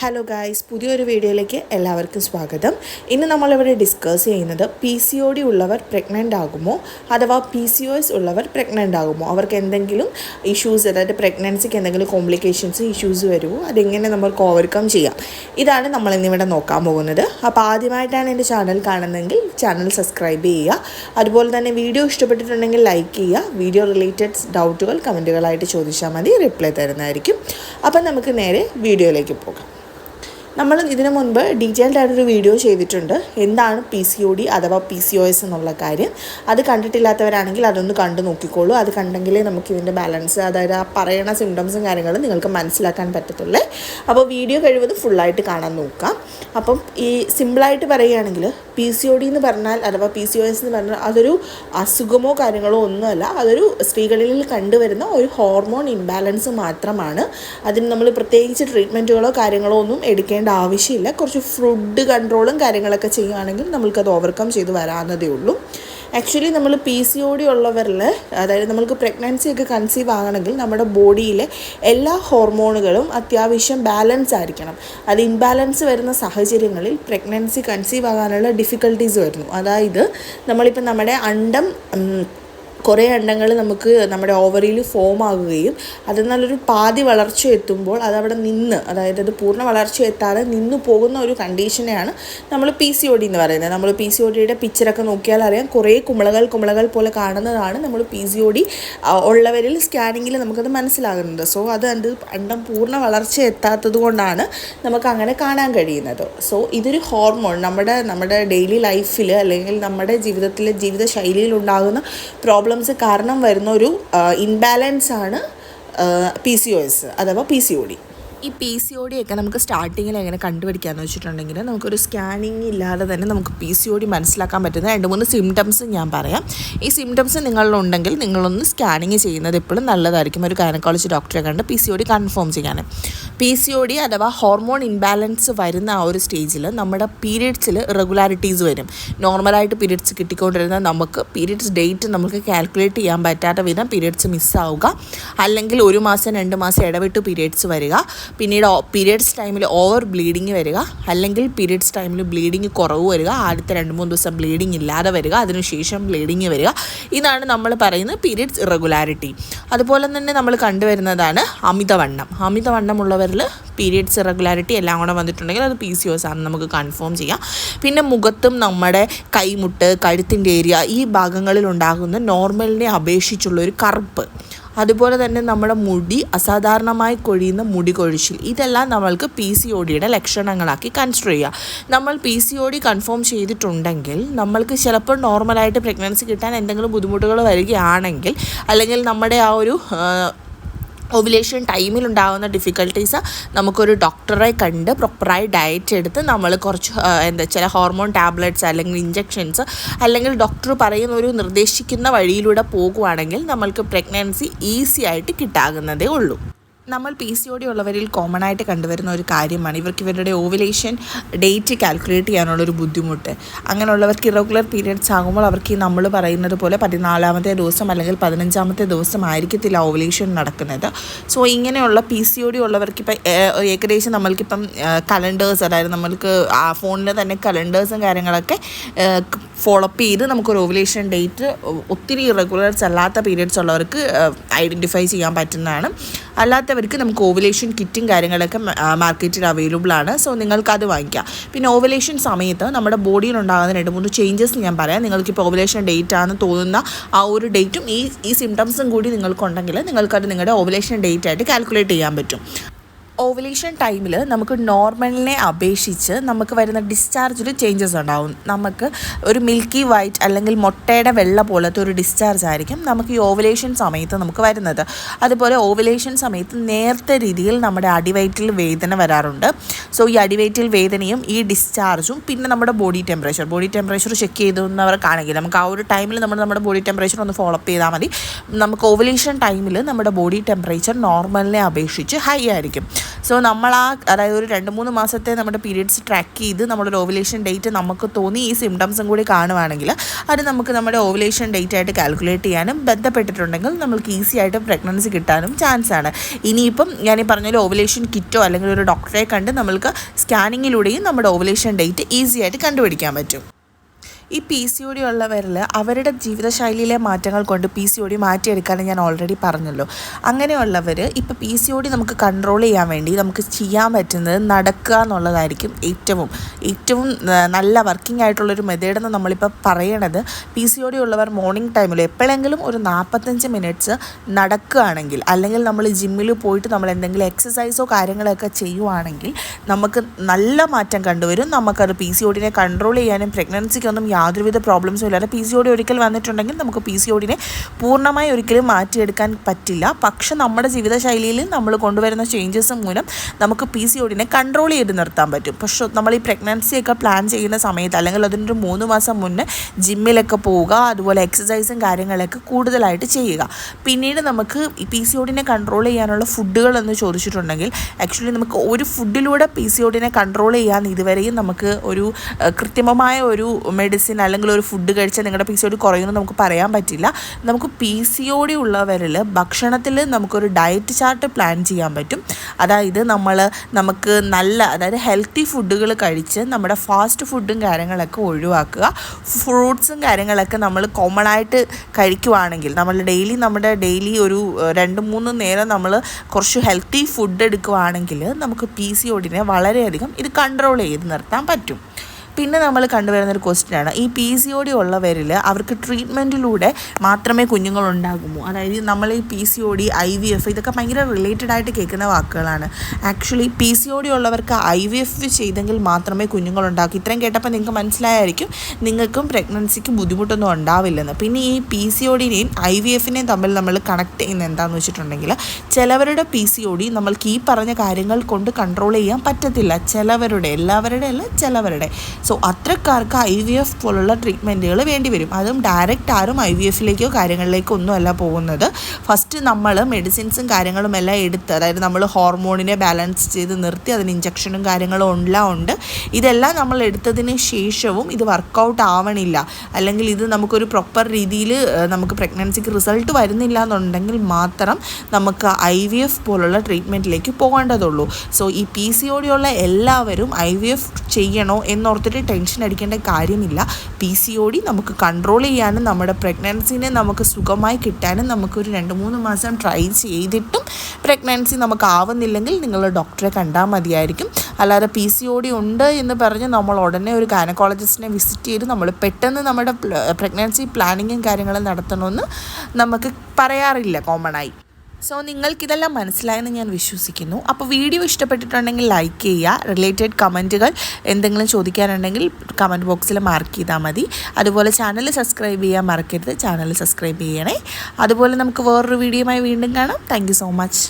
Hello guys പുതിയൊരു വീഡിയോയിലേക്ക് എല്ലാവർക്കും സ്വാഗതം. ഇന്ന് നമ്മളിവിടെ ഡിസ്കസ് ചെയ്യുന്നത് പി സി ഒ ഡി ഉള്ളവർ പ്രഗ്നന്റ് ആകുമോ അഥവാ പി സി ഒ എസ് ഉള്ളവർ പ്രഗ്നന്റ് ആകുമോ? അവർക്ക് എന്തെങ്കിലും ഇഷ്യൂസ് അതായത് പ്രഗ്നൻസിക്ക് എന്തെങ്കിലും കോംപ്ലിക്കേഷൻസ് ഇഷ്യൂസ് വരുമോ അതെങ്ങനെ നമുക്ക് ഓവർകം ചെയ്യാം? ഇതാണ് നമ്മൾ ഇന്നിവിടെ നോക്കാൻ പോകുന്നത്. അപ്പോൾ ആദ്യമായിട്ടാണ് എന്റെ ചാനൽ കാണുന്നതെങ്കിൽ ചാനൽ സബ്സ്ക്രൈബ് ചെയ്യുക. അതുപോലെ തന്നെ വീഡിയോ ഇഷ്ടപ്പെട്ടിട്ടുണ്ടെങ്കിൽ ലൈക്ക് ചെയ്യുക. വീഡിയോ റിലേറ്റഡ് ഡൗട്ടുകൾ കമന്റുകളായിട്ട് ചോദിച്ചാൽ മതി. റിപ്ലൈ തരുന്നതായിരിക്കും. അപ്പം നമുക്ക് നേരെ വീഡിയോയിലേക്ക് പോകാം. നമ്മൾ ഇതിനു മുൻപ് ഡീറ്റെയിൽഡ് ആയിട്ടൊരു വീഡിയോ ചെയ്തിട്ടുണ്ട്. എന്താണ് പി സി ഒ ഡി അഥവാ പി സി ഒ എസ് എന്നുള്ള കാര്യം. അത് കണ്ടിട്ടില്ലാത്തവരാണെങ്കിൽ അതൊന്ന് കണ്ടു നോക്കിക്കോളൂ. അത് കണ്ടെങ്കിലേ നമുക്ക് ഇതിന്റെ ബാലൻസ് അതായത് ആ പറയണ സിംറ്റംസും കാര്യങ്ങളും നിങ്ങൾക്ക് മനസ്സിലാക്കാൻ പറ്റത്തുള്ളേ. അപ്പോൾ വീഡിയോ കഴിവത് ഫുള്ളായിട്ട് കാണാൻ നോക്കാം. അപ്പം ഈ സിമ്പിളായിട്ട് പറയുകയാണെങ്കിൽ പി സി ഒ ഡി എന്ന് പറഞ്ഞാൽ അഥവാ പി സി ഒ എസ് എന്ന് പറഞ്ഞാൽ അതൊരു അസുഖമോ കാര്യങ്ങളോ ഒന്നുമല്ല. അതൊരു സ്ത്രീകളിൽ കണ്ടുവരുന്ന ഒരു ഹോർമോൺ ഇംബാലൻസ് മാത്രമാണ്. അതിന് നമ്മൾ പ്രത്യേകിച്ച് ട്രീറ്റ്മെന്റുകളോ കാര്യങ്ങളോ ഒന്നും എടുക്കേണ്ട ആവശ്യമില്ല. കുറച്ച് ഫുഡ് കൺട്രോളും കാര്യങ്ങളൊക്കെ ചെയ്യുകയാണെങ്കിൽ നമ്മൾക്കത് ഓവർകം ചെയ്ത് വരാവുന്നതേ ഉള്ളൂ. ആക്ച്വലി നമ്മൾ പി സി ഒ ഡി ഉള്ളവരിൽ അതായത് നമ്മൾക്ക് പ്രഗ്നൻസി ഒക്കെ കൺസീവ് ആകണമെങ്കിൽ നമ്മുടെ ബോഡിയിലെ എല്ലാ ഹോർമോണുകളും അത്യാവശ്യം ബാലൻസ് ആയിരിക്കണം. അത് ഇംബാലൻസ് വരുന്ന സാഹചര്യങ്ങളിൽ പ്രഗ്നൻസി കൺസീവ് ആകാനുള്ള ഡിഫിക്കൽട്ടീസ് വരുന്നു. അതായത് നമ്മളിപ്പോൾ നമ്മുടെ അണ്ടം കുറേ അണ്ടങ്ങൾ നമുക്ക് നമ്മുടെ ഓവറിയിൽ ഫോം ആകുകയും അത് നല്ലൊരു പാതി വളർച്ച എത്തുമ്പോൾ അതവിടെ നിന്ന് അതായത് അത് പൂർണ വളർച്ച എത്താതെ നിന്ന് പോകുന്ന ഒരു കണ്ടീഷനെയാണ് നമ്മൾ പി സി ഒ ഡി എന്ന് പറയുന്നത്. നമ്മൾ പി സി ഒ ഡിയുടെ പിക്ചറൊക്കെ നോക്കിയാൽ അറിയാം. കുറേ കുമ്പളകൾ കുമ്പളകൾ പോലെ കാണുന്നതാണ് നമ്മൾ പി സി ഒ ഡി ഉള്ളവരിൽ സ്കാനിങ്ങിൽ നമുക്കത് മനസ്സിലാകുന്നത്. സോ അത് അത് അണ്ടം പൂർണ വളർച്ച എത്താത്തത് കൊണ്ടാണ് നമുക്ക് അങ്ങനെ കാണാൻ കഴിയുന്നത്. സോ ഇതൊരു ഹോർമോൺ നമ്മുടെ നമ്മുടെ ഡെയിലി ലൈഫിൽ അല്ലെങ്കിൽ നമ്മുടെ ജീവിതത്തിലെ ജീവിത ശൈലിയിൽ ഉണ്ടാകുന്ന പ്രോബ്ലംസ് കാരണം വരുന്ന ഒരു ഇൻബാലൻസ് ആണ് പി സി ഒ എസ് അഥവാ പി സി ഒ ഡി ഈ പി സി ഒ ഡി ഒക്കെ നമുക്ക് സ്റ്റാർട്ടിങ്ങിൽ എങ്ങനെ കണ്ടുപിടിക്കാമെന്ന് വെച്ചിട്ടുണ്ടെങ്കിൽ നമുക്കൊരു സ്കാനിങ് ഇല്ലാതെ തന്നെ നമുക്ക് പി സി ഒ ഡി മനസ്സിലാക്കാൻ പറ്റുന്ന രണ്ട് മൂന്ന് സിംറ്റംസ് ഞാൻ പറയാം. ഈ സിംറ്റംസ് നിങ്ങളിലുണ്ടെങ്കിൽ നിങ്ങളൊന്ന് സ്കാനിങ് ചെയ്യുന്നത് എപ്പോഴും നല്ലതായിരിക്കും. ഒരു ഗൈനക്കോളജി ഡോക്ടറെ കണ്ട് P C O D confirm ചെയ്യാൻ പി സി ഒ ഡി അഥവാ ഹോർമോൺ ഇൻബാലൻസ് വരുന്ന ആ ഒരു സ്റ്റേജിൽ നമ്മുടെ പീരീഡ്സിൽ റെഗുലാരിറ്റീസ് വരും. നോർമലായിട്ട് പീരീഡ്സ് കിട്ടിക്കൊണ്ടിരുന്ന നമുക്ക് പീരീഡ്സ് ഡേറ്റ് നമുക്ക് കാൽക്കുലേറ്റ് ചെയ്യാൻ പറ്റാത്ത വിധം പീരീഡ്സ് മിസ്സാവുക അല്ലെങ്കിൽ ഒരു മാസം രണ്ട് മാസം ഇടവിട്ട് പീരീഡ്സ് വരിക. പിന്നീട് പീരിയഡ്സ് ടൈമിൽ ഓവർ ബ്ലീഡിങ് വരിക അല്ലെങ്കിൽ പീരിയഡ്സ് ടൈമിൽ ബ്ലീഡിങ് കുറവ് വരിക ആദ്യത്തെ രണ്ട് മൂന്ന് ദിവസം ബ്ലീഡിങ് ഇല്ലാതെ വരിക അതിനുശേഷം ബ്ലീഡിങ് വരിക. ഇതാണ് നമ്മൾ പറയുന്നത് പീരിയഡ്സ് ഇറഗുലാരിറ്റി അതുപോലെ തന്നെ നമ്മൾ കണ്ടുവരുന്നതാണ് അമിതവണ്ണം. അമിതവണ്ണമുള്ളവരിൽ പീരിയഡ്സ് ഇറഗുലാരിറ്റി എല്ലാം കൂടെ വന്നിട്ടുണ്ടെങ്കിൽ അത് പി സി ഒസ് ആണെന്ന് നമുക്ക് കൺഫേം ചെയ്യാം. പിന്നെ മുഖത്തും നമ്മുടെ കൈമുട്ട് കഴുത്തിന്റെ ഏരിയ ഈ ഭാഗങ്ങളിൽ ഉണ്ടാകുന്ന നോർമലിനെ അപേക്ഷിച്ചുള്ള ഒരു കറുപ്പ്. അതുപോലെ തന്നെ നമ്മുടെ മുടി അസാധാരണമായി കൊഴിയുന്ന മുടി കൊഴിച്ചിൽ. ഇതെല്ലാം നമ്മൾക്ക് പി സി ഒ ഡിയുടെ ലക്ഷണങ്ങളാക്കി കൺസിഡർ ചെയ്യുക നമ്മൾ P C O D confirm ചെയ്തിട്ടുണ്ടെങ്കിൽ നമ്മൾക്ക് ചിലപ്പോൾ നോർമലായിട്ട് പ്രഗ്നൻസി കിട്ടാൻ എന്തെങ്കിലും ബുദ്ധിമുട്ടുകൾ വരികയാണെങ്കിൽ അല്ലെങ്കിൽ നമ്മുടെ ആ ഒരു ടൈമിൽ ഉണ്ടാകുന്ന ഡിഫിക്കൽട്ടീസ് നമുക്കൊരു ഡോക്ടറെ കണ്ട് പ്രോപ്പറായി ഡയറ്റ് എടുത്ത് നമ്മൾ കുറച്ച് എന്താ ചില ഹോർമോൺ ടാബ്ലറ്റ്സ് അല്ലെങ്കിൽ ഇഞ്ചെക്ഷൻസ് അല്ലെങ്കിൽ ഡോക്ടർ പറയുന്ന ഒരു നിർദ്ദേശിക്കുന്ന വഴിയിലൂടെ പോകുവാണെങ്കിൽ നമ്മൾക്ക് പ്രഗ്നൻസി ഈസി ആയിട്ട് കിട്ടാകുന്നതേ ഉള്ളൂ. നമ്മൾ പി സി ഒ ഡി ഉള്ളവരിൽ കോമൺ ആയിട്ട് കണ്ടുവരുന്ന ഒരു കാര്യമാണ്. ഇവർക്ക് ഇവരുടെ ഓവുലേഷൻ ഡേറ്റ് കാൽക്കുലേറ്റ് ചെയ്യാനുള്ളൊരു ബുദ്ധിമുട്ട്. അങ്ങനെയുള്ളവർക്ക് ഇറഗുലർ പീരിയഡ്സ് ആകുമ്പോൾ അവർക്ക് നമ്മൾ പറയുന്നത് പോലെ പതിനാലാമത്തെ ദിവസം അല്ലെങ്കിൽ പതിനഞ്ചാമത്തെ ദിവസം ആയിരിക്കത്തില്ല ഓവുലേഷൻ നടക്കുന്നത്. സോ ഇങ്ങനെയുള്ള പി സി ഒ ഡി ഉള്ളവർക്ക് ഇപ്പം ഏകദേശം നമ്മൾക്കിപ്പം കലണ്ടേഴ്സ് അതായത് നമ്മൾക്ക് ആ ഫോണിൽ തന്നെ കലണ്ടേഴ്സും കാര്യങ്ങളൊക്കെ ഫോളോ അപ്പ് ചെയ്ത് നമുക്കൊരു ഓവുലേഷൻ ഡേറ്റ് ഒത്തിരി ഇറഗുലർസ് അല്ലാത്ത പീരിയഡ്സ് ഉള്ളവർക്ക് ഐഡന്റിഫൈ ചെയ്യാൻ പറ്റുന്നതാണ്. അല്ലാത്തവർക്ക് നമുക്ക് ഓവലേഷൻ കിറ്റും കാര്യങ്ങളൊക്കെ മാർക്കറ്റിൽ അവൈലബിൾ ആണ്. സോ നിങ്ങൾക്ക് അത് വാങ്ങിക്കാം. പിന്നെ ഓവലേഷൻ സമയത്ത് നമ്മുടെ ബോഡിയിൽ ഉണ്ടാകുന്ന രണ്ട് മൂന്ന് ചേഞ്ചസ് ഞാൻ പറയാം. നിങ്ങൾക്ക് നിങ്ങൾക്കിപ്പോൾ ഓവലേഷൻ ഡേറ്റ് ആണെന്ന് തോന്നുന്ന ആ ഒരു ഡേറ്റും ഈ ഈ സിംറ്റംസും കൂടി നിങ്ങൾക്കുണ്ടെങ്കിൽ നിങ്ങൾക്കത് നിങ്ങളുടെ ഓവലേഷൻ ഡേറ്റ് ആയിട്ട് കാൽക്കുലേറ്റ് ചെയ്യാൻ പറ്റും. ഓവുലേഷൻ ടൈമിൽ നമുക്ക് നോർമലിനെ അപേക്ഷിച്ച് നമുക്ക് വരുന്ന ഡിസ്ചാർജിൽ ചേഞ്ചസ് ഉണ്ടാവും. നമുക്ക് ഒരു മിൽക്കി വൈറ്റ് അല്ലെങ്കിൽ മുട്ടയുടെ വെള്ള പോലത്തെ ഒരു ഡിസ്ചാർജ് ആയിരിക്കും നമുക്ക് ഈ ഓവലേഷൻ സമയത്ത് നമുക്ക് വരുന്നത്. അതുപോലെ ഓവലേഷൻ സമയത്ത് നേരത്തെ രീതിയിൽ നമ്മുടെ അടിവയറ്റിൽ വേദന വരാറുണ്ട്. സോ ഈ അടിവയറ്റിൽ വേദനയും ഈ ഡിസ്ചാർജും പിന്നെ നമ്മുടെ body temperature body temperature check ചെയ്തവർക്കാണെങ്കിൽ നമുക്ക് ആ ഒരു ടൈമിൽ നമ്മൾ നമ്മുടെ ബോഡി ടെമ്പറേച്ചർ ഒന്ന് ഫോളോ അപ്പ് ചെയ്താൽ മതി. നമുക്ക് ഓവലേഷൻ ടൈമിൽ നമ്മുടെ ബോഡി ടെമ്പറേച്ചർ നോർമലിനെ അപേക്ഷിച്ച് ഹൈ ആയിരിക്കും. സോ നമ്മൾ ആ അതായത് ഒരു രണ്ട് മൂന്ന് മാസത്തെ നമ്മുടെ പീരീഡ്സ് ട്രാക്ക് ചെയ്ത് നമ്മുടെ ഓവുലേഷൻ ഡേറ്റ് നമുക്ക് തോന്നി ഈ സിംറ്റംസും കൂടി കാണുവാണെങ്കിൽ അത് നമുക്ക് നമ്മുടെ ഓവുലേഷൻ ഡേറ്റ് ആയിട്ട് കാൽക്കുലേറ്റ് ചെയ്യാനും ബന്ധപ്പെട്ടിട്ടുണ്ടെങ്കിൽ നമുക്ക് ഈസി ആയിട്ട് പ്രഗ്നൻസി കിട്ടാനും ചാൻസ് ആണ്. ഇനിയിപ്പം ഞാൻ ഈ പറഞ്ഞ ഓവുലേഷൻ കിറ്റോ അല്ലെങ്കിൽ ഒരു ഡോക്ടറെ കണ്ട് നമ്മൾക്ക് സ്കാനിങ്ങിലൂടെയും നമ്മുടെ ഓവുലേഷൻ ഡേറ്റ് ഈസി ആയിട്ട് കണ്ടുപിടിക്കാൻ പറ്റും. ഈ പി സി ഒ ഡി ഉള്ളവരിൽ അവരുടെ ജീവിതശൈലിയിലെ മാറ്റങ്ങൾ കൊണ്ട് പി സി ഒ ഡി മാറ്റിയെടുക്കാൻ ഞാൻ ഓൾറെഡി പറഞ്ഞല്ലോ. അങ്ങനെയുള്ളവർ ഇപ്പോൾ പി സി ഒ ഡി നമുക്ക് കൺട്രോൾ ചെയ്യാൻ വേണ്ടി നമുക്ക് ചെയ്യാൻ പറ്റുന്നത് നടക്കുക എന്നുള്ളതായിരിക്കും ഏറ്റവും ഏറ്റവും നല്ല വർക്കിംഗ് ആയിട്ടുള്ളൊരു മെത്തേഡെന്ന് നമ്മളിപ്പോൾ പറയണത് പി സി ഒ ഡി ഉള്ളവർ മോർണിംഗ് ടൈമിൽ എപ്പോഴെങ്കിലും ഒരു നാൽപ്പത്തഞ്ച് മിനിറ്റ്സ് നടക്കുകയാണെങ്കിൽ അല്ലെങ്കിൽ നമ്മൾ ജിമ്മിൽ പോയിട്ട് നമ്മൾ എന്തെങ്കിലും എക്സസൈസോ കാര്യങ്ങളൊക്കെ ചെയ്യുവാണെങ്കിൽ നമുക്ക് നല്ല മാറ്റം കണ്ടുവരും. നമുക്കത് പി സി ഒ ഡിനെ കൺട്രോൾ ചെയ്യാനും പ്രഗ്നൻസിക്കൊന്നും യാതൊരുവിധ പ്രോബ്ലംസും ഇല്ലാതെ പി സി ഒ ഡി ഒരിക്കൽ വന്നിട്ടുണ്ടെങ്കിൽ നമുക്ക് പി സി ഒ ഡിനെ പൂർണമായി ഒരിക്കലും മാറ്റിയെടുക്കാൻ പറ്റില്ല. പക്ഷെ നമ്മുടെ ജീവിതശൈലിയിൽ നമ്മൾ കൊണ്ടുവരുന്ന ചേഞ്ചസ് മൂലം നമുക്ക് പി സി ഒ ഡിനെ കൺട്രോൾ ചെയ്ത് നിർത്താൻ പറ്റും. പക്ഷെ നമ്മൾ ഈ പ്രഗ്നൻസിയൊക്കെ പ്ലാൻ ചെയ്യുന്ന സമയത്ത് അല്ലെങ്കിൽ അതിനൊരു മൂന്ന് മാസം മുന്നേ ജിമ്മിലൊക്കെ പോവുക അതുപോലെ എക്സസൈസും കാര്യങ്ങളൊക്കെ കൂടുതലായിട്ട് ചെയ്യുക. പിന്നീട് നമുക്ക് പി സി ഒടിനെ കൺട്രോൾ ചെയ്യാനുള്ള ഫുഡുകൾ എന്ന് ചോദിച്ചിട്ടുണ്ടെങ്കിൽ ആക്ച്വലി നമുക്ക് ഒരു ഫുഡിലൂടെ പി സി ഒടിനെ കൺട്രോൾ ചെയ്യാൻ ഇതുവരെയും നമുക്ക് ഒരു കൃത്രിമമായ ഒരു മെഡിസിൻ അല്ലെങ്കിൽ ഒരു ഫുഡ് കഴിച്ചാൽ നിങ്ങളുടെ പി സി ഒടി കുറയുമെന്ന് നമുക്ക് പറയാൻ പറ്റില്ല. നമുക്ക് പി സി ഒ ഡി ഉള്ളവരിൽ ഭക്ഷണത്തിൽ നമുക്കൊരു ഡയറ്റ് ചാർട്ട് പ്ലാൻ ചെയ്യാൻ പറ്റും. അതായത് നമ്മൾ നമുക്ക് നല്ല അതായത് ഹെൽത്തി ഫുഡുകൾ കഴിച്ച് നമ്മുടെ ഫാസ്റ്റ് ഫുഡും കാര്യങ്ങളൊക്കെ ഒഴിവാക്കുക. ഫ്രൂട്ട്സും കാര്യങ്ങളൊക്കെ നമ്മൾ കോമൺ ആയിട്ട് കഴിക്കുവാണെങ്കിൽ നമ്മൾ ഡെയിലി നമ്മുടെ ഡെയിലി ഒരു രണ്ട് മൂന്ന് നേരം നമ്മൾ കുറച്ച് ഹെൽത്തി ഫുഡ് എടുക്കുവാണെങ്കിൽ നമുക്ക് പി സി ഒടിനെ വളരെയധികം ഇത് കൺട്രോൾ ചെയ്ത് നിർത്താൻ പറ്റും. പിന്നെ നമ്മൾ കണ്ടുവരുന്ന ഒരു ക്വസ്റ്റ്യൻ ആണ്. ഈ പി സി ഒ ഡി ഉള്ളവരിൽ അവർക്ക് ട്രീറ്റ്മെന്റിലൂടെ മാത്രമേ കുഞ്ഞുങ്ങൾ ഉണ്ടാകുമോ അതായത് നമ്മൾ ഈ P C O D I V F ഇതൊക്കെ ഭയങ്കര റിലേറ്റഡ് ആയിട്ട് കേൾക്കുന്ന വാക്കുകളാണ്. Actually P C O D ഉള്ളവർക്ക് ഐ വി എഫ് ചെയ്തെങ്കിൽ മാത്രമേ കുഞ്ഞുങ്ങൾ ഉണ്ടാക്കൂ ഇത്രയും കേട്ടപ്പോൾ നിങ്ങൾക്ക് മനസ്സിലായായിരിക്കും നിങ്ങൾക്കും പ്രഗ്നൻസിക്ക് ബുദ്ധിമുട്ടൊന്നും ഉണ്ടാവില്ലെന്ന്. പിന്നെ ഈ പി സി ഒ ഡിനെയും ഐ വി എഫിനെയും തമ്മിൽ നമ്മൾ കണക്ട് ചെയ്യുന്ന എന്താണെന്ന് വെച്ചിട്ടുണ്ടെങ്കിൽ ചിലവരുടെ പി സി ഒ ഡി നമ്മൾക്ക് ഈ പറഞ്ഞ കാര്യങ്ങൾ കൊണ്ട് കൺട്രോൾ ചെയ്യാൻ പറ്റത്തില്ല. ചിലവരുടെ എല്ലാവരുടെ അല്ല ചിലവരുടെ. സോ അത്രക്കാർക്ക് ഐ വി എഫ് പോലുള്ള ട്രീറ്റ്മെന്റുകൾ വേണ്ടി വരും അതും ഡയറക്റ്റ് ആരും ഐ വി എഫിലേക്കോ കാര്യങ്ങളിലേക്കോ ഒന്നുമല്ല പോകുന്നത്. ഫസ്റ്റ് നമ്മൾ മെഡിസിൻസും കാര്യങ്ങളും എല്ലാം എടുത്ത് അതായത് നമ്മൾ ഹോർമോണിനെ ബാലൻസ് ചെയ്ത് നിർത്തി അതിന് ഇഞ്ചക്ഷനും കാര്യങ്ങളും എല്ലാം ഉണ്ട്. ഇതെല്ലാം നമ്മൾ എടുത്തതിന് ശേഷവും ഇത് വർക്കൗട്ട് ആവണില്ല. അല്ലെങ്കിൽ ഇത് നമുക്കൊരു പ്രോപ്പർ രീതിയിൽ നമുക്ക് പ്രഗ്നൻസിക്ക് റിസൾട്ട് വരുന്നില്ല എന്നുണ്ടെങ്കിൽ മാത്രം നമുക്ക് ഐ വി എഫ് പോലുള്ള ട്രീറ്റ്മെന്റിലേക്ക് പോകേണ്ടതുള്ളൂ. സോ ഈ പി സി എല്ലാവരും ഐ വി എഫ് ചെയ്യണോ എന്നോർത്തിട്ട് ടെൻഷൻ അടിക്കേണ്ട കാര്യമില്ല. പി സി ഒ ഡി നമുക്ക് കൺട്രോൾ ചെയ്യാനും നമ്മുടെ പ്രഗ്നൻസിനെ നമുക്ക് സുഖമായി കിട്ടാനും നമുക്കൊരു രണ്ട് മൂന്ന് മാസം ട്രൈ ചെയ്തിട്ടും പ്രഗ്നൻസി നമുക്ക് ആവുന്നില്ലെങ്കിൽ നിങ്ങൾ ഡോക്ടറെ കണ്ടാൽ മതിയായിരിക്കും. അല്ലാതെ പി സി ഒ ഡി ഉണ്ട് എന്ന് പറഞ്ഞ് നമ്മൾ ഉടനെ ഒരു ഗൈനക്കോളജിസ്റ്റിനെ വിസിറ്റ് ചെയ്ത് നമ്മൾ പെട്ടെന്ന് നമ്മുടെ പ്രഗ്നൻസി പ്ലാനിങ്ങും കാര്യങ്ങളും നടത്തണമെന്ന് നമുക്ക് പറയാറില്ല കോമണായി സോ നിങ്ങൾക്കിതെല്ലാം മനസ്സിലായെന്ന് ഞാൻ വിശ്വസിക്കുന്നു. അപ്പോൾ വീഡിയോ ഇഷ്ടപ്പെട്ടിട്ടുണ്ടെങ്കിൽ ലൈക്ക് ചെയ്യുക. റിലേറ്റഡ് കമന്റുകൾ എന്തെങ്കിലും ചോദിക്കാനുണ്ടെങ്കിൽ കമന്റ് ബോക്സിൽ മാർക്ക് ചെയ്താൽ മതി. അതുപോലെ ചാനൽ സബ്സ്ക്രൈബ് ചെയ്യാൻ മറക്കരുത്. ചാനൽ സബ്സ്ക്രൈബ് ചെയ്യണേ. അതുപോലെ നമുക്ക് വേറൊരു വീഡിയോയുമായി വീണ്ടും കാണാം. Thank so much